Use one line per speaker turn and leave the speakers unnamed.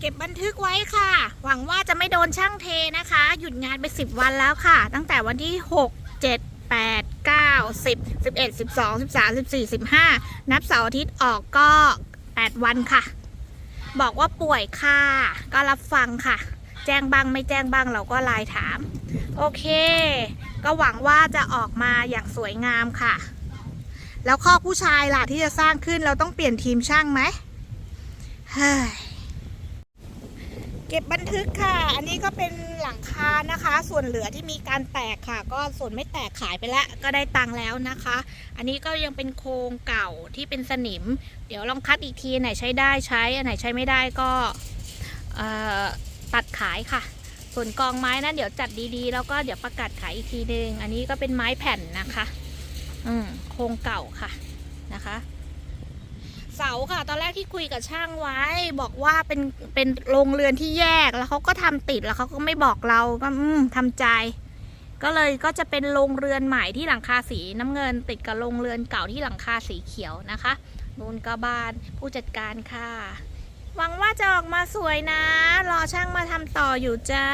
เก็บบันทึกไว้ค่ะ หวังว่าจะไม่โดนช่างเทนะคะ หยุดงานไป 10 วันแล้วค่ะ ตั้งแต่วันที่ 6 7 8 9 10 11 12 13 14 15 นับเสาร์อาทิตย์ออกก็ 8 วันค่ะ บอกว่าป่วยค่ะ ก็รับฟังค่ะ แจ้งบ้างไม่แจ้งบ้างเราก็ไลน์ถาม โอเค ก็หวังว่าจะออกมาอย่างสวยงามค่ะ แล้วข้อผู้ชายล่ะที่จะสร้างขึ้นเราต้องเปลี่ยนทีมช่างไหมเฮ้ย เก็บบันทึกค่ะ อันนี้ก็เป็นหลังคานะคะ ส่วนเหลือที่มีการแตกค่ะ ก็ส่วนไม่แตกขายไปแล้ว ก็ได้ตังค์แล้วนะคะ อันนี้ก็ยังเป็นโครงเก่าที่เป็นสนิม เดี๋ยวลองคัดอีกทีไหนใช้ได้ใช้ อันไหนใช้ไม่ได้ก็ตัดขายค่ะ ส่วนกองไม้นั้นเดี๋ยวจัดดีๆ แล้วก็เดี๋ยวประกาศขายอีกทีนึง อันนี้ก็เป็นไม้แผ่นนะคะ อืมโครงเก่าค่ะ เสาค่ะ ตอนแรกที่คุยกับช่างไว้ บอกว่าเป็นเป็นโรงเรือนที่แยกแล้วเขาก็ทำติดแล้วเขาก็ไม่บอกเราก็อืมทำใจ ก็เลยก็จะเป็นโรงเรือนใหม่ที่หลังคาสีน้ำเงิน ติดกับโรงเรือนเก่าที่หลังคาสีเขียวนะคะนูนก็บานผู้จัดการค่ะ หวังว่าจะออกมาสวยนะ รอช่างมาทำต่ออยู่จ้า